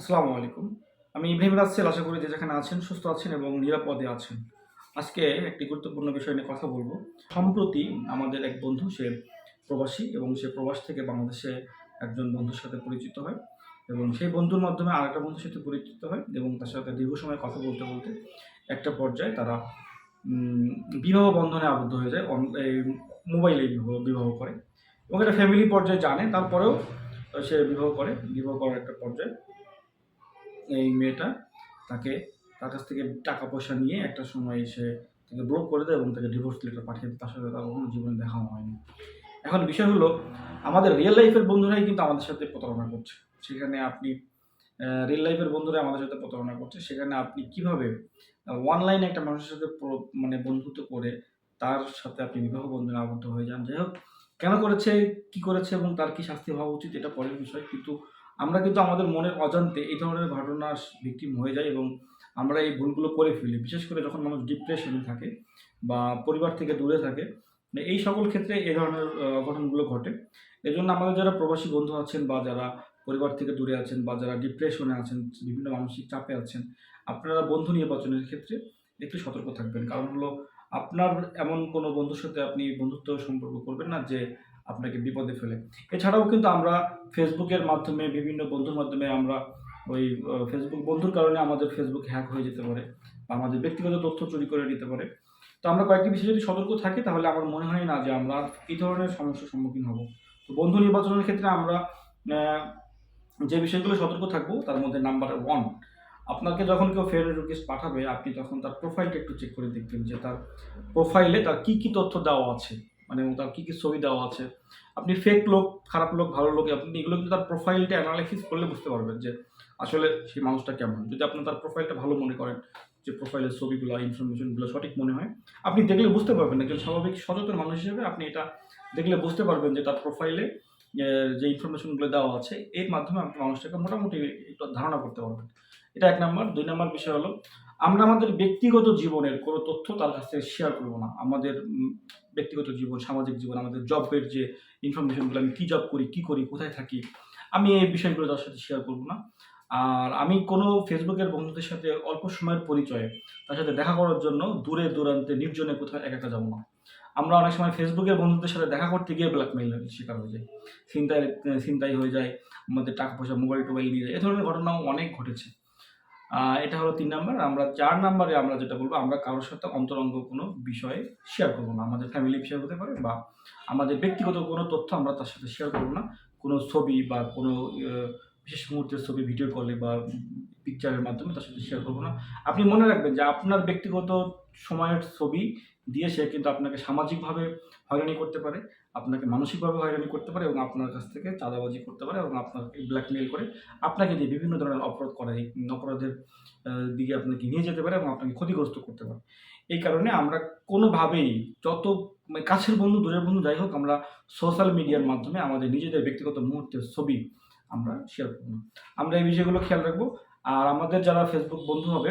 আসসালামু আলাইকুম। আমি ইব্রাহিম রাসেল আশা করি যে যেখানে আছেন, সুস্থ আছেন এবং নিরাপদে আছেন। আজকে একটি গুরুত্বপূর্ণ বিষয় নিয়ে কথা বলব। সম্প্রতি আমাদের এক বন্ধু, সে প্রবাসী এবং সে প্রবাস থেকে বাংলাদেশে একজন বন্ধুর সাথে পরিচিত হয় এবং সেই বন্ধুর মাধ্যমে আরেকটা বন্ধুর সাথে পরিচিত হয় এবং তার সাথে দীর্ঘ সময় কথা বলতে বলতে একটা পর্যায়ে তারা বিবাহ বন্ধনে আবদ্ধ হয়ে যায় এই মোবাইলে বিবাহ বিবাহ করে এবং এটা ফ্যামিলি পর্যায়ে জানে। তারপরেও সে বিবাহ করে, বিবাহ করার একটা পর্যায়ে। এই মেয়েটা তাকে, তার কাছ থেকে টাকা পয়সা নিয়ে একটা সময় এসে তাকে ব্লক করে দেয় এবং তাকে ডিভোর্স লেটার পাঠিয়ে তার সাথে তার কখনো জীবনে দেখা হয়নি। এখন বিষয় হলো, আমাদের রিয়েল লাইফের বন্ধুরাই কিন্তু আমাদের সাথে প্রতারণা করছে। সেখানে আপনি রিয়েল লাইফের বন্ধুরা আমাদের সাথে প্রতারণা করছে। সেখানে আপনি কীভাবে অনলাইনে একটা মানুষের সাথে মানে বন্ধুত্ব করে তার সাথে আপনি বিবাহ বন্ধনে আবদ্ধ হয়ে যান। যাই হোক, কেন করেছে, কি করেছে এবং তার কি শাস্তি হওয়া উচিত এটা পরের বিষয়। কিন্তু আমরা কিন্তু আমাদের মনের অজান্তে এই ধরনের ঘটনার ভিকটিম হয়ে যাই এবং আমরা এই ভুলগুলো করে ফেলি। বিশেষ করে যখন মানুষ ডিপ্রেশনে থাকে বা পরিবার থেকে দূরে থাকে মানে এই সকল ক্ষেত্রে এই ধরনের ঘটনাগুলো ঘটে। এই জন্য আমাদের যারা প্রবাসী বন্ধু আছেন বা যারা পরিবার থেকে দূরে আছেন বা যারা ডিপ্রেশনে আছেন, বিভিন্ন মানসিক চাপে আছেন, আপনারা বন্ধু নির্বাচনের ক্ষেত্রে একটু সতর্ক থাকবেন। কারণ হলো, আপনার এমন কোনো বন্ধুর সাথে আপনি বন্ধুত্ব সম্পর্ক করবেন না যে আপনাকে বিপদে ফেলে। এছাড়াও কিন্তু আমরা ফেসবুকের মাধ্যমে, বিভিন্ন বন্ধুর মাধ্যমে আমরা ওই ফেসবুক বন্ধুর কারণে আমাদের ফেসবুক হ্যাক হয়ে যেতে পারে বা আমাদের ব্যক্তিগত তথ্য চুরি করে নিতে পারে। তো আমরা কয়েকটি বিষয়ে যদি সতর্ক থাকি, তাহলে আমার মনে হয় না যে আমরা এই ধরনের সমস্যার সম্মুখীন হব। তো বন্ধু নির্বাচনের ক্ষেত্রে আমরা যে বিষয়গুলো সতর্ক থাকব, তার মধ্যে নাম্বার ওয়ান আপনাকে যখন কেউ ফ্রেন্ড রিকোয়েস্ট পাঠাবে, আপনি তখন তার প্রোফাইলটা একটু চেক করে দেখবেন যে তার প্রোফাইলে তার কী কী তথ্য দেওয়া আছে। মানে তার কী কী ছবি দেওয়া আছে। আপনি ফেক লোক, খারাপ লোক, ভালো লোক, আপনি এগুলো কিন্তু তার প্রোফাইলটা অ্যানালাইসিস করলে বুঝতে পারবেন যে আসলে সেই মানুষটা কেমন। যদি আপনি তার প্রোফাইলটা ভালো মনে করেন, যে প্রোফাইলের ছবিগুলো ইনফরমেশনগুলো সঠিক মনে হয়, আপনি দেখলে বুঝতে পারবেন একজন স্বাভাবিক সচেতন মানুষ হিসেবে আপনি এটা দেখলে বুঝতে পারবেন যে তার প্রোফাইলে যে ইনফরমেশনগুলো দেওয়া আছে, এর মাধ্যমে আপনি মানুষটাকে মোটামুটি একটু ধারণা করতে পারবেন। এটা এক নাম্বার। দুই নাম্বার বিষয় হলো আমরা আমাদের ব্যক্তিগত জীবনের কোনো তথ্য তার কাছ শেয়ার করব না। আমাদের ব্যক্তিগত জীবন, সামাজিক জীবন, আমাদের জবের যে ইনফরমেশনগুলো আমি কী জব করি, কী করি, কোথায় থাকি, আমি এই বিষয়গুলো তার সাথে শেয়ার করব না। আর আমি কোনো ফেসবুকের বন্ধুদের সাথে অল্প সময়ের পরিচয়ে তার সাথে দেখা করার জন্য দূরে দূরান্তে, নির্জনে কোথাও একা একা যাব না। আমরা অনেক সময় ফেসবুকের বন্ধুদের সাথে দেখা করতে গিয়ে ব্ল্যাকমেইলের শিকার হয়ে যাই। চিন্তায় চিন্তাই হয়ে যায়, আমাদের টাকা পয়সা মোবাইল টোবাইল নিয়ে যায়, এ ধরনের ঘটনাও অনেক ঘটেছে। এটা হলো তিন নাম্বার। আমরা চার নাম্বারে আমরা যেটা বলব, আমরা কারোর সাথে অন্তরঙ্গ কোনো বিষয়ে শেয়ার করব না। আমাদের ফ্যামিলি বিষয় হতে পারে বা আমাদের ব্যক্তিগত কোনো তথ্য আমরা তার সাথে শেয়ার করব না। কোনো ছবি বা কোনো বিশেষ মুহূর্তের ছবি ভিডিও কলে বা পিকচারের মাধ্যমে তার সাথে শেয়ার করব না। আপনি মনে রাখবেন যে আপনার ব্যক্তিগত সময়ের ছবি দিয়ে সে কিন্তু আপনাকে সামাজিকভাবে হয়রানি করতে পারে, আপনাকে মানসিকভাবে হয়রানি করতে পারে এবং আপনার কাছ থেকে চাঁদাবাজি করতে পারে এবং আপনাকে ব্ল্যাকমেল করে আপনাকে দিয়ে বিভিন্ন ধরনের অপরাধ করে অপরাধের দিকে আপনাকে নিয়ে যেতে পারে এবং আপনাকে ক্ষতিগ্রস্ত করতে পারে। এই কারণে আমরা কোনোভাবেই যত কাছের বন্ধু, দূরের বন্ধু যাই হোক, আমরা সোশ্যাল মিডিয়ার মাধ্যমে আমাদের নিজেদের ব্যক্তিগত মুহূর্তের ছবি আমরা শেয়ার করব। আমরা এই বিষয়গুলো খেয়াল রাখব। আর আমাদের যারা ফেসবুক বন্ধু হবে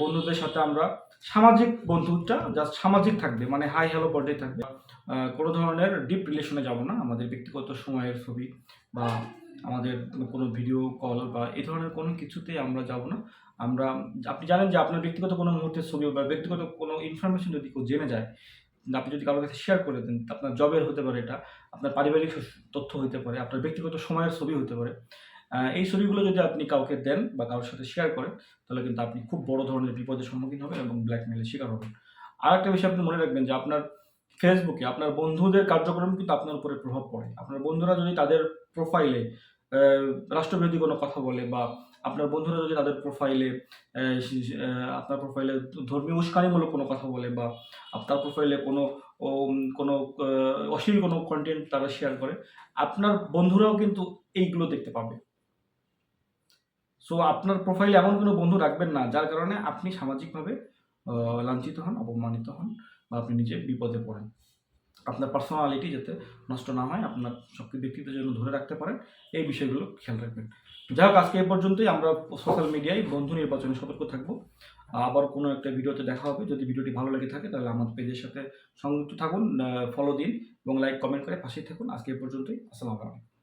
বন্ধুদের সাথে আমরা সামাজিক বন্ধুটা জাস্ট সামাজিক থাকবে মানে হাই হ্যালো পর্যায়ে থাকবে। কোনো ধরনের ডিপ রিলেশনে যাব না। আমাদের ব্যক্তিগত সময়ের ছবি বা আমাদের কোনো ভিডিও কল বা এই ধরনের কোনো কিছুতেই আমরা যাব না। আমরা, আপনি জানেন যে আপনার ব্যক্তিগত কোনো মুহূর্তের ছবি বা ব্যক্তিগত কোনো ইনফরমেশন যদি কেউ জেনে যায় আপনি যদি কারোর কাছে শেয়ার করে দেন আপনার জবের হতে পারে এটা, আপনার পারিবারিক তথ্য হতে পারে, আপনার ব্যক্তিগত সময়ের ছবি হতে পারে। এই ছবিগুলো যদি আপনি কাউকে দেন বা কারোর সাথে শেয়ার করেন, তাহলে কিন্তু আপনি খুব বড় ধরনের বিপদের সম্মুখীন হবেন এবং ব্ল্যাকমেলের শিকার হবেন। আর একটা বিষয় আপনি মনে রাখবেন যে আপনার ফেসবুকে আপনার বন্ধুদের কার্যক্রম কিন্তু আপনার উপরে প্রভাব পড়ে। আপনার বন্ধুরা যদি তাদের প্রোফাইলে রাষ্ট্রবিরোধী কোনো কথা বলে বা আপনার বন্ধুরা যদি তাদের প্রোফাইলে আপনার প্রোফাইলে ধর্মীয় উস্কানিমূলক কোনো কথা বলে বা আপনার প্রোফাইলে কোনো কোনো অশ্লীল কোনো কন্টেন্ট তারা শেয়ার করে, আপনার বন্ধুরাও কিন্তু এইগুলো দেখতে পাবে। সো আপনার প্রোফাইলে এমন কোনো বন্ধু রাখবেন না, যার কারণে আপনি সামাজিকভাবে লাঞ্ছিত হন, অপমানিত হন বা আপনি নিজে বিপদে পড়েন। আপনার পার্সোনালিটি যাতে নষ্ট না হয়, আপনার সবকে ব্যক্তিত্ব জন্য ধরে রাখতে পারেন, এই বিষয়গুলো খেয়াল রাখবেন। যাই হোক, আজকে এ পর্যন্তই। আমরা সোশ্যাল মিডিয়ায় বন্ধু নির্বাচনে সতর্ক থাকব। আবার কোনো একটা ভিডিওতে দেখা হবে। যদি ভিডিওটি ভালো লেগে থাকে, তাহলে আমার পেজের সাথে সংযুক্ত থাকুন ফলো দিন এবং লাইক কমেন্ট করে পাশেই থাকুন। আজকে এ পর্যন্তই। আসসালামু আলাইকুম।